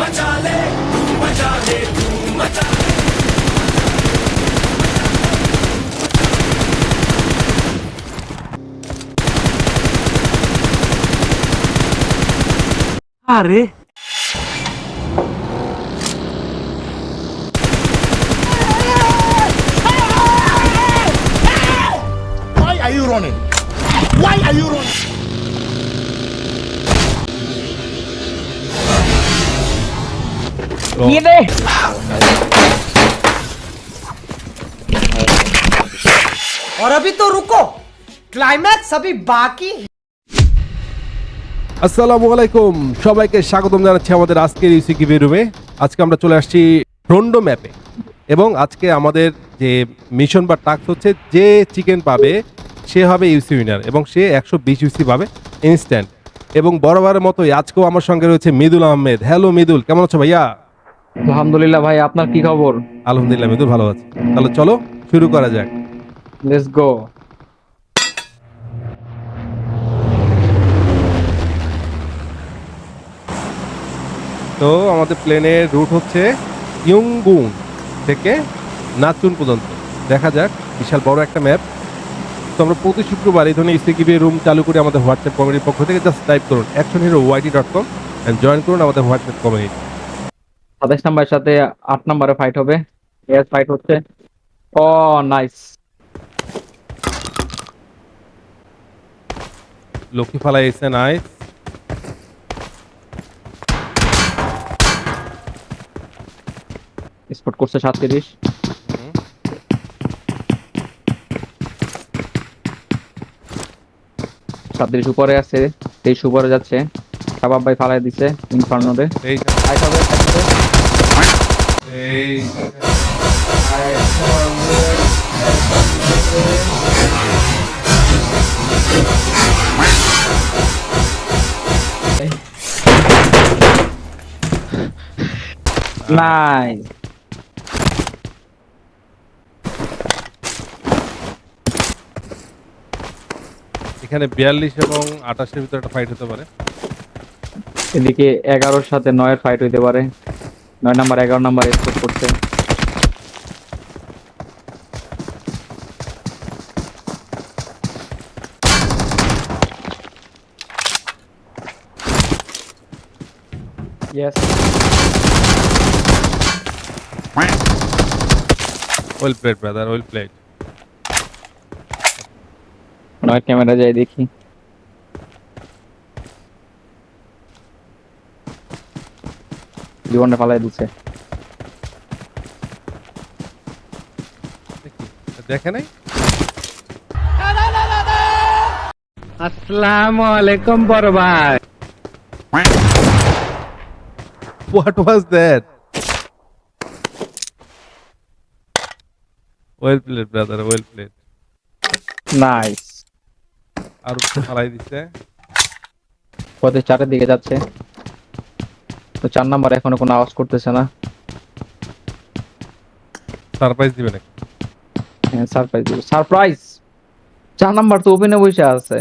मचा ले तू मचा ले तू मचा ले। अरे और अभी तो रुको क्लाइमैक्स अभी बाकी है আসসালামু আলাইকুম সবাইকে স্বাগতম জানাচ্ছি আমাদের আজকের ইউসিকি রুমে আজকে আমরা চলে আসছি রন্ডো ম্যাপে এবং আজকে আমাদের যে মিশন বা টাস্ক হচ্ছে যে চিকেন পাবে সে হবে ইউসি উইনার এবং সে একশো বিশ ইউসি পাবে ইনস্ট্যান্ট এবং বরাবরের মতোই আজকেও আমার সঙ্গে রয়েছে মিদুল আহমেদ হ্যালো মিদুল কেমন আছো ভাইয়া আলহামদুলিল্লাহ ভাই আপনার কি খবর আলহামদুলিল্লাহ মিদুল ভালো আছে তাহলে চলো শুরু করা যাক লেটস গো তো আমাদের প্লেনের রুট হচ্ছে ইয়ংগুন থেকে নাচুন পর্যন্ত। দেখা যাক বিশাল বড় একটা ম্যাপ তো আমরা প্রতি শুক্রবার এই ধরনের ইসিকিবি রুম চালু করে আমাদের হোয়াটসঅ্যাপ কমিটির পক্ষ থেকে। জাস্ট টাইপ করুন action hero YT dot com and join করুন আমাদের হোয়াটসঅ্যাপ কমিটি সাতাশ নাম্বারের সাথে আট নাম্বারে ফাইট হবে। এস ফাইট হচ্ছে। ও নাইস লক্ষ্মী ফালাই এসে নাই স্পট করছে সাতত্রিশ। সাতত্রিশ উপরে আছে তেইশ উপরে যাচ্ছে। কাবাব ভাই ফালাই দিছে ইনফার্নোরে এই নাইস এখানে বিয়াল্লিশ এবং আঠাশের ভিতরে একটা ফাইট হতে পারে। এদিকে এগারোর সাথে নয়ের ফাইট হইতে পারে। নয় নাম্বার এগারো নাম্বার এসপোর্ট করছে well played brother well played নয় ক্যামেরা যাই দেখি জীবনটা পালাই দিচ্ছে দেখে নাই আসসালামু আলাইকুম বড় ভাই What was that? Well played, brother well played. Nice আর ফালাই দিচ্ছে পথে চারের দিকে যাচ্ছে। তো চার নাম্বার এখনও কোনো আওয়াজ করতেছে না। সারপ্রাইজ দিবে নাকি? হ্যাঁ সারপ্রাইজ দিবে। সারপ্রাইজ চার নাম্বার তো ওপেনে বসে আছে।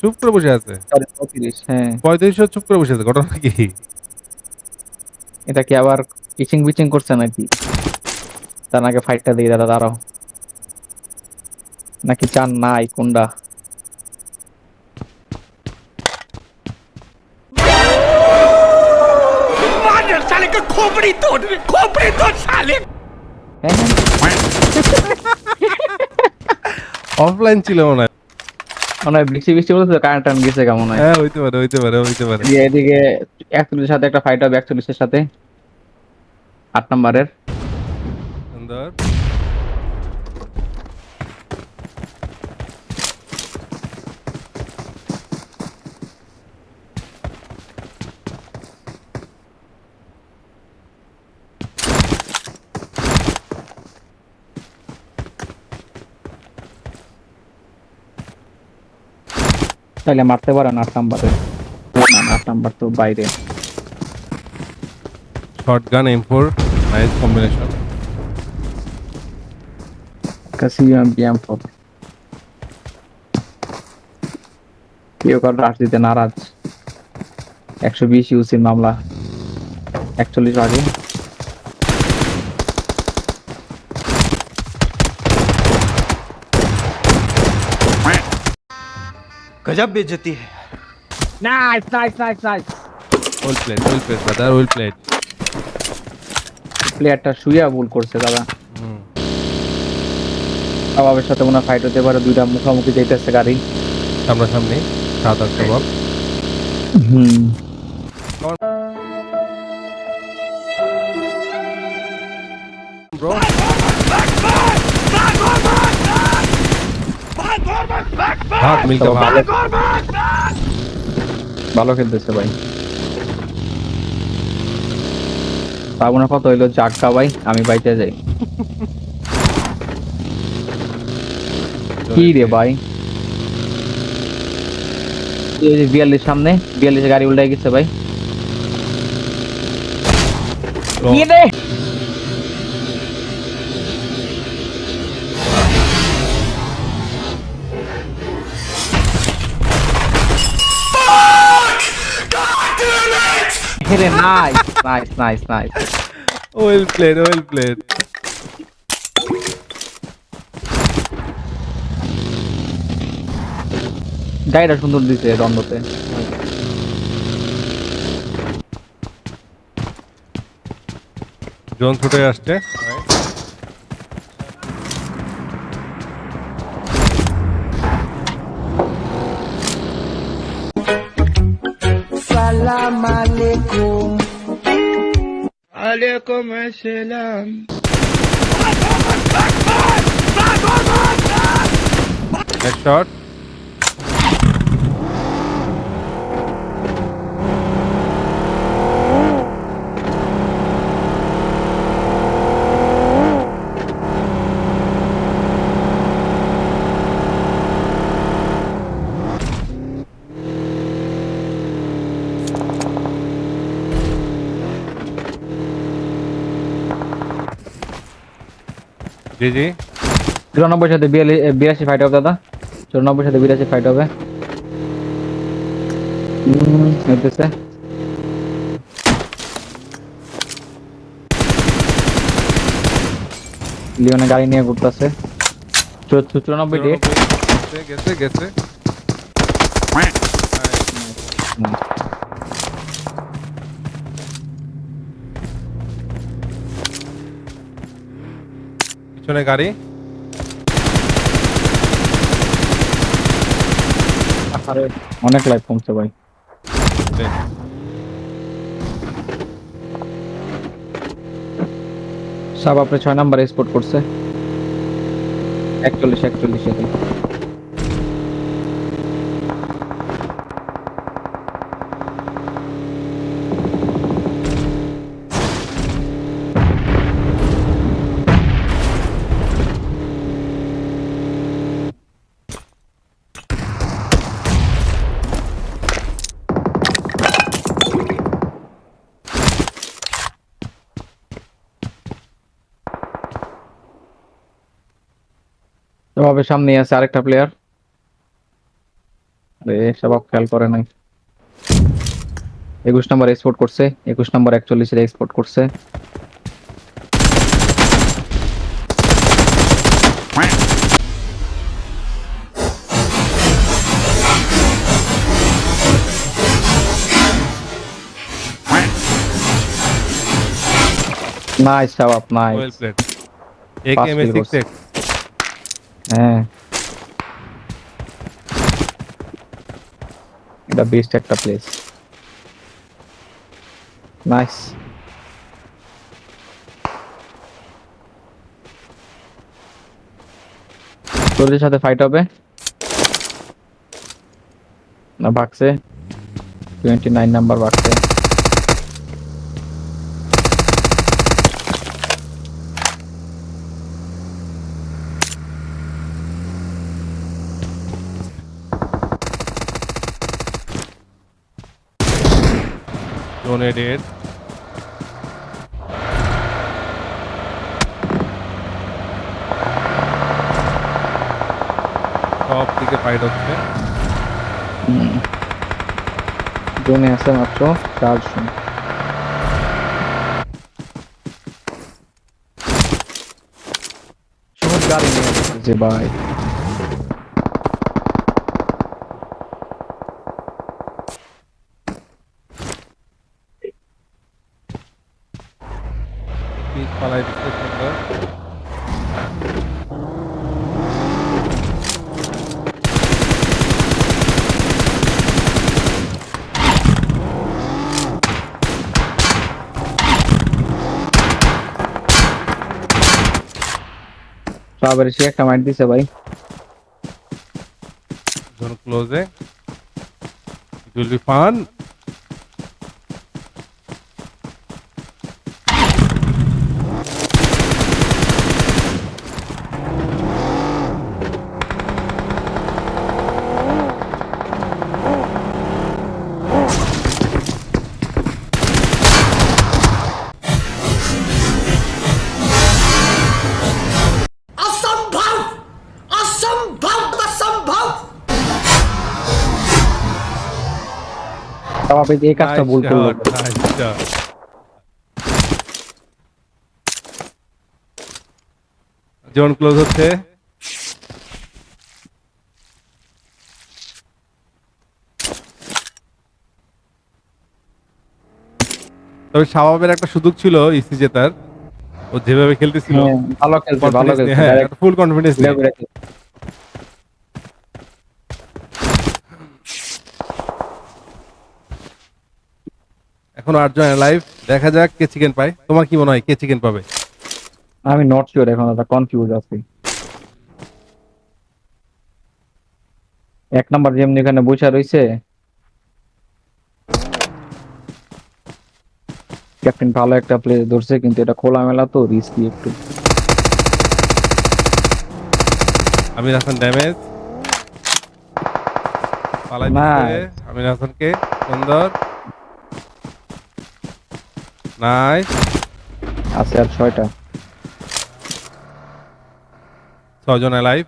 চুপ করে বসে আছে? হ্যাঁ। পঁয়ত্রিশশো চুপ করে বসে আছে ঘটনা কি? এটা কি আবার ইচিং বিচিং করছে নাকি? তার আগে ফাইটটা দিয়ে দাদা দাঁড়াও নাকি চান নাই কোনটা साले का खोपड़ी तोड़ खोपड़ी तोड़ साले হ্যাঁ হ্যাঁ অফলাইন ছিল মনে হয় মনে হয় বৃষ্টি বৃষ্টি বলতে কারেন্ট টান গেছে কেমন হয় হ্যাঁ হইতে পারে হইতে পারে হইতে পারে এদিকে- এদিকে একচল্লিশের সাথে একটা ফাইট হবে একচল্লিশের সাথে আট নাম্বারের সুন্দর তাহলে মারতে পারেন আট নাম্বারে না না, আট নাম্বার তো বাইরে shotgun M four nice combination কাসিয়াম BIAM for কেউ কারো রাশ দিতে নারাজ একশো বিশ ইউসির মামলা একচল্লিশ আগে गजब बेइज्जती है nice nice nice nice well played well played brother well played প্লেয়ারটা শুইয়া ভুল করছে দাদা কাবাবের সাথে মনে ফাইট হতে পারে দুইটা মুখোমুখি যাইতেছে গাড়ি। সামনাসামনি সাত আটটা বল। হুম। ভালো খেলতেছে ভাই। পাবো না কত হইল? চারটা ভাই আমি বাইতে যাই। কি রে ভাই এই যে বিয়াল্লিশ সামনে বিয়াল্লিশে গাড়ি উল্টাই গেছে ভাই কি রে হেরে nice nice nice nice well played well played গাড়িটা সুন্দর দিছে দ্বন্দ্বতে জোন ছুটে আসছে। আলাইকুম আসসালাম। জি জি। চুরানব্বই সাথে বিরাশি ফাইট হবে দাদা। চুরানব্বই সাথে বিরাশি ফাইট হবে। হইতেছে। লিওনে গাড়ি নিয়ে ঘুরতেছে। চুরানব্বই ডেট গেছে গেছে। পিছনে গাড়ি। অনেক লাইফ কমছে ভাই। সব আপনি ছয় নাম্বার এক্সপোর্ট করছে। একচল্লিশ একচল্লিশ এভাবে সামনে আছে আরেকটা প্লেয়ার আরে সবাব খেয়াল করে নাই একুশ নম্বর এক্সপোর্ট করছে একুশ নম্বর একচল্লিশের এক্সপোর্ট করছে Nice, job, nice. Well played. AK M6X. The beast at the place. Nice. তোদের সাথে ফাইট হবে না বাক্সে টোয়েন্টি নাইন নাম্বার বাক্সে Öyle değil. সব দিকে ফাইট হচ্ছে জমে আছে মাত্র চারশো সব গাড়ি নিয়ে যে ভাই साबर से कमेंट दी से भाई। जोन क्लोज है। इट विल बी फन তাও আপনি এই কাজটা ভুল করল। জোন ক্লোজ হচ্ছে। তবে শাবাবের একটা সুযোগ ছিল ইসি জেতার ও যেভাবে খেলতেছিল হ্যাঁ, ভালো খেলছে ভালো খেলছে হ্যাঁ ফুল কনফিডেন্স clear এখন আটজন লাইভ দেখা যাক কে চিকেন পায়। তোমার কি মনে হয় কে চিকেন পাবে? আমি নট শিওর এখন একটা কনফিউজ আছি। এক নাম্বার যেমনি এখানে বসে রইছে ক্যাপ্টেন ভালো একটা প্লে ধরছে কিন্তু এটা খোলামেলা তো রিস্কি একটু। আমির হাসান ড্যামেজ পালাই না। দিচ্ছে আমির হাসানকে সুন্দর। নাইস আছে আর ছয়টা। ছজন লাইভ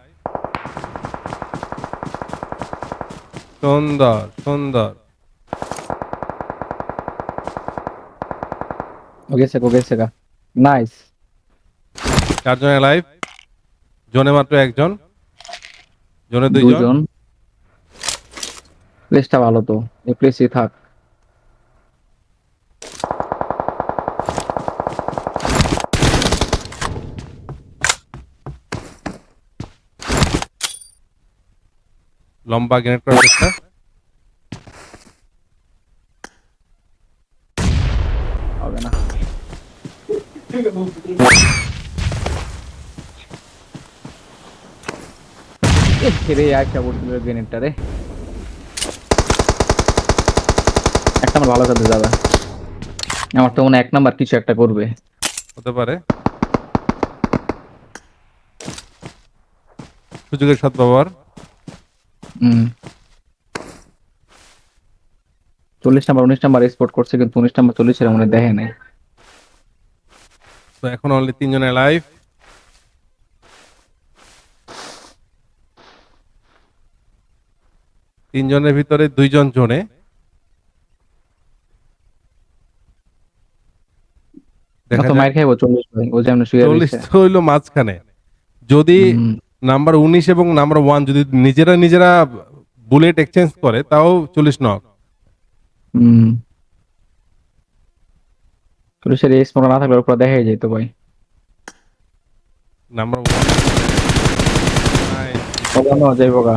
সুন্দর সুন্দর। ও গেছে গো গেছে গা। নাইস চারজন লাইভ জোনে মাত্র একজন? জোনে দুইজন? প্লেসটা ভালো তো। এই প্লেসই থাক। লম্বা গ্রেনেড করার চেষ্টা। হবে না। রে একটা পড়ছিল গ্রেনেডটা রে। একটা আমার ভালো কাজে যাবে। আমার তো মনে এক নাম্বার কিছু একটা করবে। হতে পারে। সুযোগের সদ্ব্যবহার। চল্লিশ নাম্বার উনিশ নাম্বার এক্সপোর্ট করছে কিন্তু উনিশ নাম্বার চল্লিশ এর মনে দেখে নাই। তো এখন অনলি তিনজনে লাইভ তিনজনের ভিতরে দুইজন জোনে। দেখা মাইর খাইবো চল্লিশ ও যেমন শুয়ে চল্লিশ তো হইল মাঝখানে। যদি নাম্বার উনিশ এবং নাম্বার ওয়ান যদি নিজেরা নিজেরা বুলেট এক্সচেঞ্জ করে তাও চল্লিশ নক। চল্লিশের এই স্মরণ না থাকলে ওপরে দেখাই যেত ভাই। Number one. গা।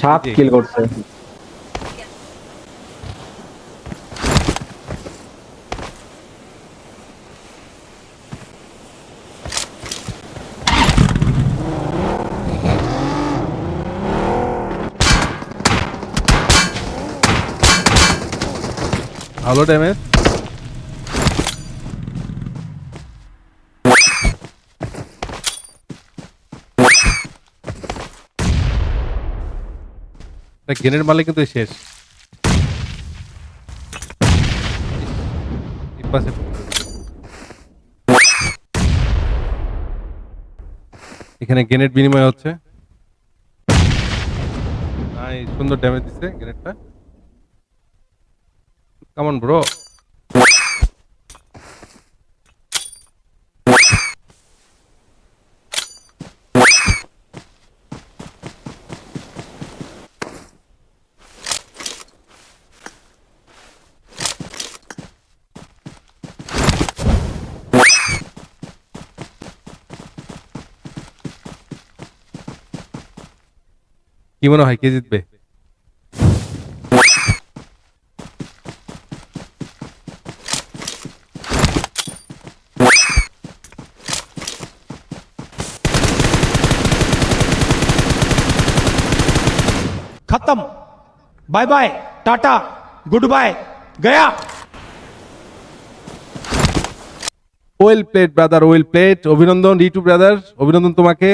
সাত কিল করছে। ভালো ড্যামেজ গেনের মালে কিন্তু শেষ এখানে গ্রেনেড বিনিময় হচ্ছে। সুন্দর ড্যামেজ দিচ্ছে গ্রেনেডটা Come on, bro. কি মনে হয় কে জিতবে খতম bye bye tata good bye Gaya well played brother well played অভিনন্দন, রিটু ব্রাদার। অভিনন্দন তোমাকে।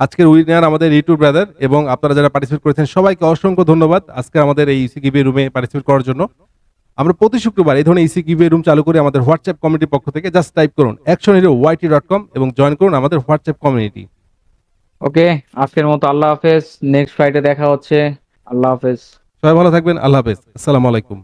আজকের উইনার আমাদের রিটু ব্রাদার এবং আপনারা যারা পার্টিসিপেট করেছেন, সবাইকে অসংখ্য ধন্যবাদ আজকে আমাদের এই ইসি গিভে রুমে পার্টিসিপেট করার জন্য। আমরা প্রতি শুক্রবার এই ধরনের ইসি গিভে রুম চালু করে আমাদের হোয়াটসঅ্যাপ কমিটির পক্ষ থেকে। জাস্ট টাইপ করুন action hero YT dot com এবং জয়েন করুন আমাদের হোয়াটসঅ্যাপ কমিউনিটি ওকে, আজকের মতো আল্লাহ হাফেজ নেক্সট ফ্রাইডে দেখা হচ্ছে। আল্লাহ হাফেজ। সবাই ভালো থাকবেন, আল্লাহ হাফেজ। আসসালামু আলাইকুম।